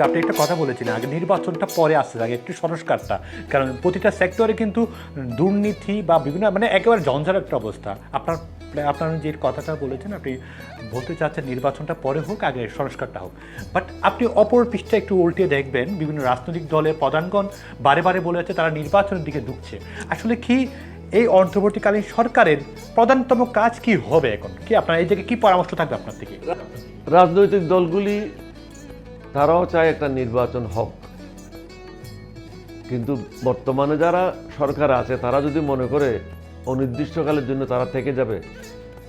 আজকে আপনি একটা কথা বলেছিলেন, আগে নির্বাচনটা পরে আসতে থাকে, একটু সংস্কারটা। কারণ প্রতিটা সেক্টরে কিন্তু দুর্নীতি বা বিভিন্ন মানে একেবারে ঝঞ্ঝার একটা অবস্থা। আপনার আপনার যে কথাটা বলেছেন, আপনি বলতে চাচ্ছেন নির্বাচনটা পরে হোক, আগে সংস্কারটা হোক। বাট আপনি অপর পৃষ্ঠা একটু উল্টে দেখবেন, বিভিন্ন রাজনৈতিক দলের প্রধানগণ বারে বারে বলে যাচ্ছে, তারা নির্বাচনের দিকে ঢুকছে আসলে কি এই অন্তর্বর্তীকালীন সরকারের প্রধানতম কাজ কি হবে এখন? কি আপনার, এই দিকে কি পরামর্শ থাকবে আপনার থেকে? রাজনৈতিক দলগুলি তারাও চায় একটা নির্বাচন হোক। কিন্তু বর্তমানে যারা সরকার আছে, তারা যদি মনে করে অনির্দিষ্টকালের জন্য তারা থেকে যাবে,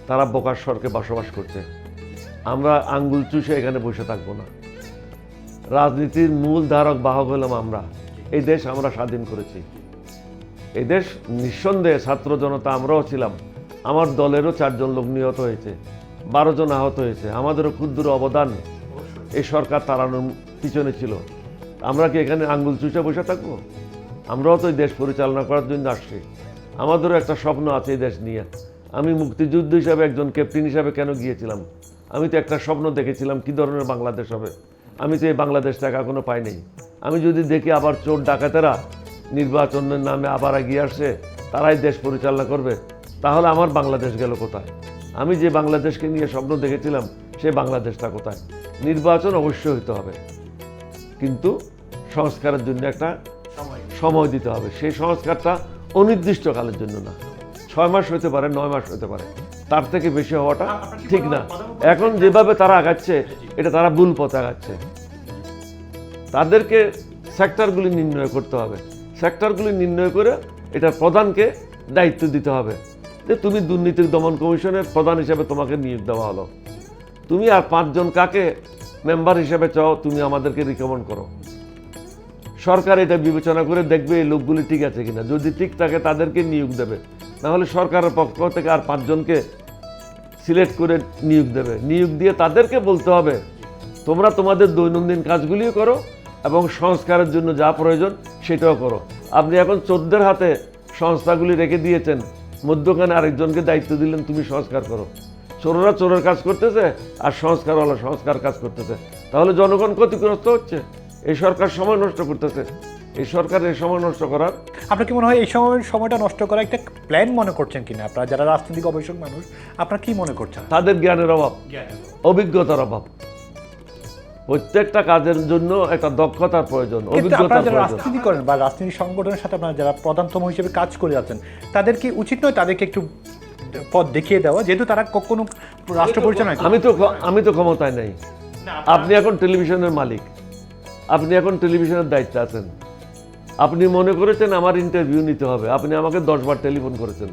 তারা বোকার স্বর্গে বসবাস করছে। আমরা আঙ্গুল চুষে এখানে বসে থাকব না। রাজনীতির মূল ধারক বাহক হলাম আমরা। এই দেশ আমরা স্বাধীন করেছি। এই দেশ নিঃসন্দেহে ছাত্র জনতা আমরাও ছিলাম। আমার দলেরও চারজন লোক নিহত হয়েছে, বারো জন আহত হয়েছে। আমাদেরও ক্ষুদ্র অবদান এই সরকার তাড়ানোর পিছনে ছিল। আমরা কি এখানে আঙ্গুল চুষে বসে থাকব? আমরাও তো এই দেশ পরিচালনা করার জন্য আসছি। আমাদেরও একটা স্বপ্ন আছে এই দেশ নিয়ে। আমি মুক্তিযুদ্ধ হিসাবে একজন ক্যাপ্টেন হিসাবে কেন গিয়েছিলাম? আমি তো একটা স্বপ্ন দেখেছিলাম, কী ধরনের বাংলাদেশ হবে? আমি তো এই বাংলাদেশটাকে এখনও পাই নাই আমি যদি দেখি আবার চোর ডাকাতেরা নির্বাচনের নামে আবার এগিয়ে আসছে, তারাই দেশ পরিচালনা করবে, তাহলে আমার বাংলাদেশ গেল কোথায়? আমি যে বাংলাদেশকে নিয়ে স্বপ্ন দেখেছিলাম সে বাংলাদেশটা কোথায়? নির্বাচন অবশ্যই হতে হবে। কিন্তু সংস্কারের জন্য একটা সময়। দিতে হবে। সেই সংস্কারটা অনির্দিষ্টকালের জন্য না। ছয় মাস হতে পারে নয় মাস হতে পারে। তার থেকে বেশি হওয়াটা ঠিক না। এখন যেভাবে তারা আগাচ্ছে এটা তারা ভুল পথে আগাচ্ছে। তাদেরকে সেক্টরগুলি নির্ণয় করতে হবে। সেক্টরগুলি নির্ণয় করে এটা প্রধানকে দায়িত্ব দিতে হবে। যে তুমি দুর্নীতির দমন কমিশনের প্রধান হিসেবে তোমাকে নিয়োগ দেওয়া হলো। তুমি আর পাঁচজন কাকে মেম্বার হিসেবে চাও, তুমি আমাদেরকে রিকমেন্ড করো। সরকার এটা বিবেচনা করে দেখবে এই লোকগুলি ঠিক আছে কিনা। যদি ঠিক থাকে, তাদেরকে নিয়োগ দেবে। নাহলে সরকারের পক্ষ থেকে আর পাঁচজনকে সিলেক্ট করে নিয়োগ দেবে। নিয়োগ দিয়ে তাদেরকে বলতে হবে, তোমরা তোমাদের দৈনন্দিন কাজগুলিও করো এবং সংস্কারের জন্য যা প্রয়োজন সেটাও করো। আপনি এখন চোদ্দের হাতে সংস্থাগুলি রেখে দিয়েছেন, মধ্যখানে আরেকজনকে দায়িত্ব দিলেন, তুমি সংস্কার করো। চোররা চোরের কাজ করতেছে আর সংস্কারওয়ালা সংস্কার কাজ করতেছে। তাহলে জনগণ ক্ষতিগ্রস্ত হচ্ছে। এই সরকার সময় নষ্ট করতেছে। এই সরকার এই সময় নষ্ট করার আপনার কি মনে হয় এই সময় সময়টা নষ্ট করা একটা প্ল্যান মনে করছেন কিনা? আপনারা যারা রাজনৈতিক গবেষক মানুষ আপনারা কি মনে করছেন? তাদের জ্ঞানের অভাব। অভিজ্ঞতার অভাব। প্রত্যেকটা কাজের জন্য একটা দক্ষতার প্রয়োজন অভিজ্ঞতার প্রয়োজন। রাজনীতি করেন বা রাজনীতি সংগঠনের সাথে আপনারা যারা প্রধানতম হিসেবে কাজ করে যাচ্ছেন তাদের কি উচিত নয় তাদেরকে একটু পথ দেখিয়ে দেওয়া যেহেতু তারা কখনো রাষ্ট্র পরিচালনা আমি তো আমি তো ক্ষমতায় নেই। আপনি এখন টেলিভিশনের মালিক। আপনি এখন টেলিভিশনের দায়িত্বে আছেন। আপনি মনে করেছেন আমার ইন্টারভিউ নিতে হবে। আপনি আমাকে দশবার টেলিফোন করেছেন।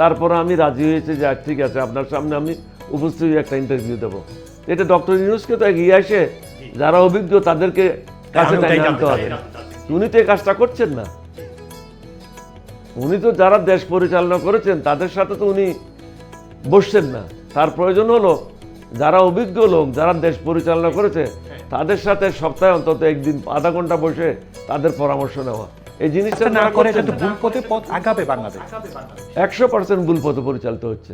তারপর আমি রাজি হয়েছি যে ঠিক আছে আপনার সামনে আমি উপস্থিত হয়ে একটা ইন্টারভিউ দেবো। এটা ডক্টর ইউনুসকে তো এগিয়ে আসে যারা অভিজ্ঞ তাদেরকে কাছে আনতে হবে। উনি তো এই কাজটা করছেন না। উনি তো যারা দেশ পরিচালনা করেছেন তাদের সাথে তো উনি বসছেন না। তার প্রয়োজন হলো যারা অভিজ্ঞ লোক যারা দেশ পরিচালনা করেছে তাদের সাথে সপ্তাহে অন্তত একদিন আধা ঘণ্টা বসে তাদের পরামর্শ নেওয়া। এই জিনিসটা না না করে ভুল পথে পথ আগাবে বাংলাদেশ। একশো পার্সেন্ট ভুল পথে পরিচালিত হচ্ছে।